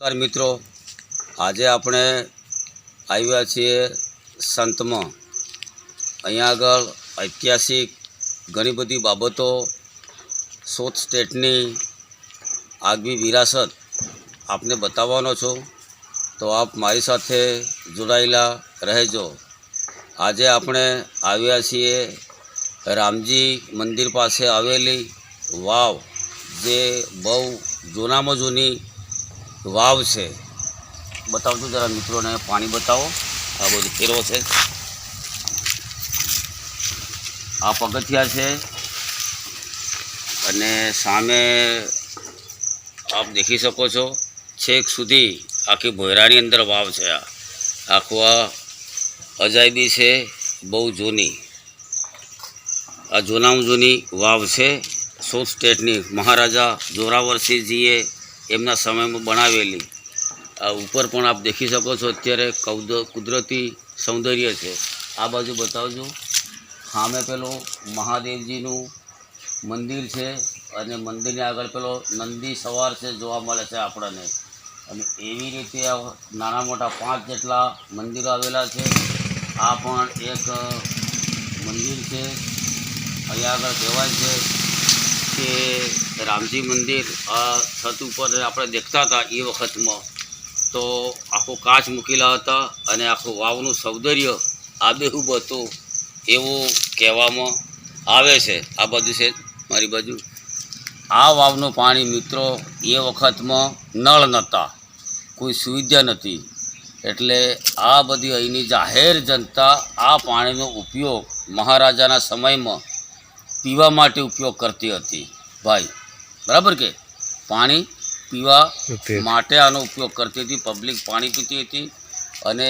નમસ્કાર મિત્રો. આજે આપણે આવ્યા છીએ સંતમાં. અહીંયા આગળ ઐતિહાસિક ઘણી બધી બાબતો સોત સ્ટેટની, આગવી વિરાસત આપને બતાવવાનો છું. તો આપ મારી સાથે જોડાયેલા રહેજો. આજે આપણે આવ્યા છીએ રામજી મંદિર પાસે આવેલી વાવ, જે બહુ જૂનામાં જૂની વાવ છે. બતાવજો જરા મિત્રોને, પાણી બતાવો. આ બધું ફેરવો છે. આ પગથિયા છે. અને સામે આપ દેખી શકો છો, છેક સુધી આખી ભોયરાની અંદર વાવ છે આ. આખું આ અજાયબી છે, બહુ જૂની. આ જૂનામાં જૂની વાવ છે. સાઉથ સ્ટેટની મહારાજા જોરાવરસિંહજીએ એમના સમયમાં બનાવેલી. આ ઉપર પણ આપ દેખી શકો છો, અત્યારે કૌદ, કુદરતી સૌંદર્ય છે. આ બાજુ બતાવજો. સામે પેલો મહાદેવજીનું મંદિર છે અને મંદિરની આગળ પેલો નંદી સવાર છે જોવા મળે છે આપણને. અને એવી રીતે આ નાના મોટા પાંચ જેટલા મંદિરો આવેલા છે. આ પણ એક મંદિર છે. અહીંયા આગળ કહેવાય છે કે રામજી મંદિર, આ છત ઉપર આપણે દેખતા હતા એ વખતમાં. તો આખો કાચ મૂકેલા હતા અને આખું વાવનું સૌંદર્ય આબેહૂબ હતું એવું કહેવામાં આવે છે. આ બાજુ છે મારી બાજુ. આ વાવનું પાણી મિત્રો એ વખતમાં નળ નહોતા. કોઈ સુવિધા નથી. એટલે આ બધી અહીંની જાહેર જનતા આ પાણીનો ઉપયોગ મહારાજાના સમયમાં પીવા માટે ઉપયોગ કરતી હતી. ભાઈ બરાબર કે? પાણી પીવા માટે આનો ઉપયોગ કરતી હતી પબ્લિક પાણી પીતી હતી અને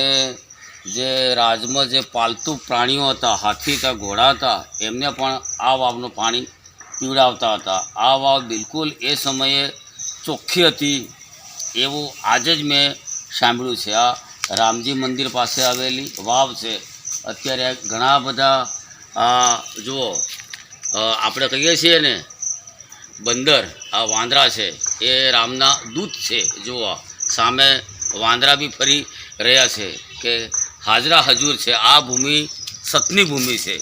જે રાજમાં જે પાલતુ પ્રાણીઓ હતા હાથી હતા ઘોડા હતા એમને પણ આ વાવનું પાણી પીવડાવતા હતા. આ વાવ બિલકુલ એ સમયે ચોખ્ખી હતી એવું આજે જ મેં સાંભળ્યું છે. આ રામજી મંદિર પાસે આવેલી વાવ છે. અત્યારે ઘણા બધા આ જુઓ આપણે કહીએ છીએ ને બંદર, આ વાંદરા છે, એ રામના દૂત છે. જુઓ, સામે વાંદરા બી ફરી રહ્યા છે કે હાજરા હજુર છે. આ ભૂમિ સતની ભૂમિ છે.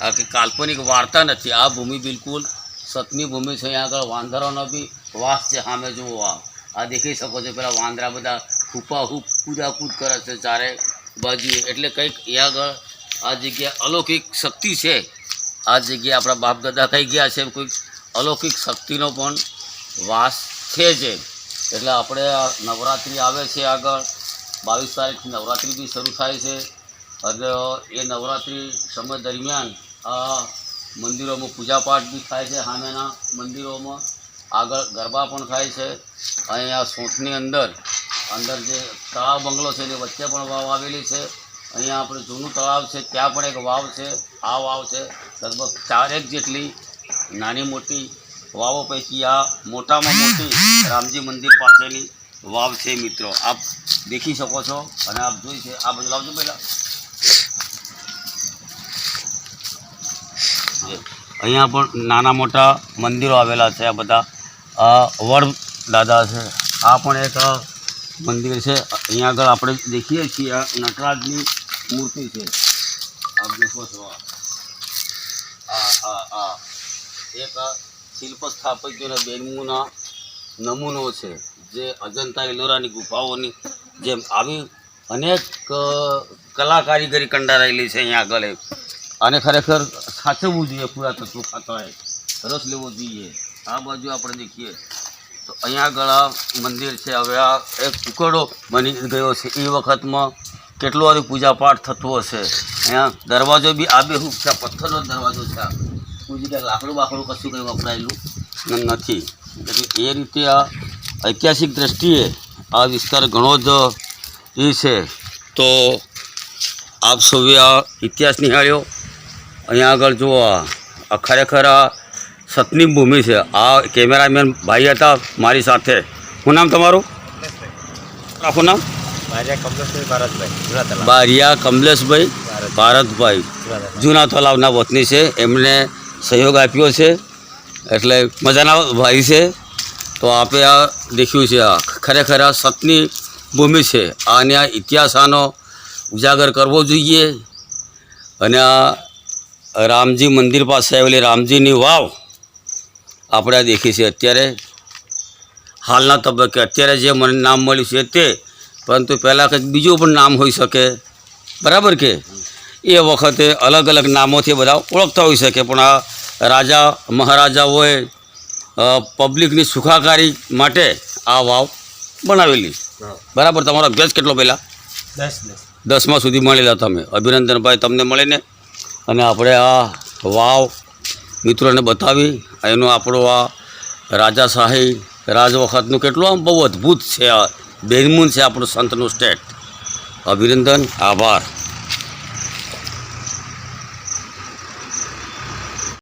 આ કે કાલ્પનિક વાર્તા નથી. આ ભૂમિ બિલકુલ સતની ભૂમિ છે. અહીંયા આગળ વાંદરાનો બી વાસ છે સામે. જુઓ, આ. આ દેખી શકો છો પેલા વાંદરા બધા હુપા હુપ કૂદાકૂદ કરે છે ચારે બાજુએ. એટલે કંઈક એ આગળ આ જગ્યા અલૌકિક શક્તિ છે. આ જગ્યાએ આપણા બાપ દાદા કહી ગયા છે? કોઈક અલૌકિક શક્તિનો પણ વાસ છે જ. એટલે આપણે નવરાત્રિ આવે છે આગળ. બાવીસ તારીખ નવરાત્રિ બી શરૂ થાય છે. અને એ નવરાત્રિ સમય દરમિયાન આ મંદિરોમાં પૂજાપાઠ બી થાય છે સામેના મંદિરોમાં. આગળ ગરબા પણ થાય છે. અહીંયા સોંઠની અંદર અંદર જે તળાવ બંગલો છે એની વચ્ચે પણ વાવ આવેલી છે. અહીંયા આપણે જૂનું તળાવ છે, ત્યાં પણ એક વાવ છે. આ વાવ છે લગભગ ચારેક જેટલી નાની મોટી વાવો પૈકી આ મોટામાં મોટી રામજી મંદિર પાસેની વાવ છે મિત્રો. આપ દેખી શકો છો અને આપ જોઈ છે. આ બધું લાવજો પહેલાં. અહીંયા પણ નાના મોટા મંદિરો આવેલા છે આ બધા. વડ દાદા છે. આ પણ એક મંદિર છે. અહીંયા આગળ આપણે દેખીએ છીએ આ નટરાજની મૂર્તિ છે. આપ દેખો છો આ આ આ. એક શિલ્પ સ્થાપત્યના બેનમૂના નમૂનો છે, જે અજંતા એલોરાની ગુફાઓની જેમ આવી અનેક કલા કારીગરી કંડારાયેલી છે અહીંયા આગળ અને ખરેખર સાચવવું જોઈએ, પુરાતત્વ ખાતાએ રસ લેવો જોઈએ. આ બાજુ આપણે દેખીએ તો અહીંયા આગળ મંદિર છે. હવે આ એક ટુકડો બની ગયો છે. એ વખતમાં કેટલો બધું પૂજાપાઠ થતો હશે? અહીંયા દરવાજો બી આબેહૂબ છે પથ્થરનો દરવાજો છે કોઈ જગ્યાએ લાકડું બાકડું કશું કંઈ વપરાયેલું નથી. એટલે એ રીતે આ ઐતિહાસિક દ્રષ્ટિએ આ વિસ્તાર ઘણો જ એ છે. તો આપ સૌએ આ ઇતિહાસ નિહાળ્યો. અહીંયા આગળ જુઓ આ. ખરેખર આ સતની ભૂમિ છે. આ કેમેરામેન ભાઈ હતા મારી સાથે. શું નામ તમારું? આખું નામ? મારિયા કમલેશભાઈ ભારતભાઈ બારિયા કમલેશભાઈ ભારતભાઈ. જૂના તલાવના વતની છે. એમણે સહયોગ આપ્યો છે. એટલે મજાના ભાઈ છે. તો આપે આ દેખ્યું છે આ ખરેખર આ સતની ભૂમિ છે. આને આ ઇતિહાસ આનો ઉજાગર કરવો જોઈએ. અને આ રામજી મંદિર પાસે આવેલી રામજીની વાવ આપણે આ દેખી છે અત્યારે. હાલના તબક્કે અત્યારે જે મને નામ મળ્યું છે તે, પરંતુ પહેલાં કંઈક બીજું પણ નામ હોઈ શકે. બરાબર કે? એ વખતે અલગ અલગ નામોથી બધા ઓળખતા હોઈ શકે પણ આ રાજા મહારાજાઓએ પબ્લિકની સુખાકારી માટે આ વાવ બનાવેલી. બરાબર? તમારો અભ્યાસ કેટલો પહેલાં? દસ દસ. દસમા સુધી મળેલા તમે. અભિનંદનભાઈ તમને મળીને અને આપણે આ વાવ મિત્રોને બતાવી એનો આપણો આ રાજાશાહી રાજ વખતનું કેટલું આમ બહુ અદ્ભુત છે આ. બેનમૂન છે આપણું સંતનું સ્ટેટ અભિનંદન આભાર.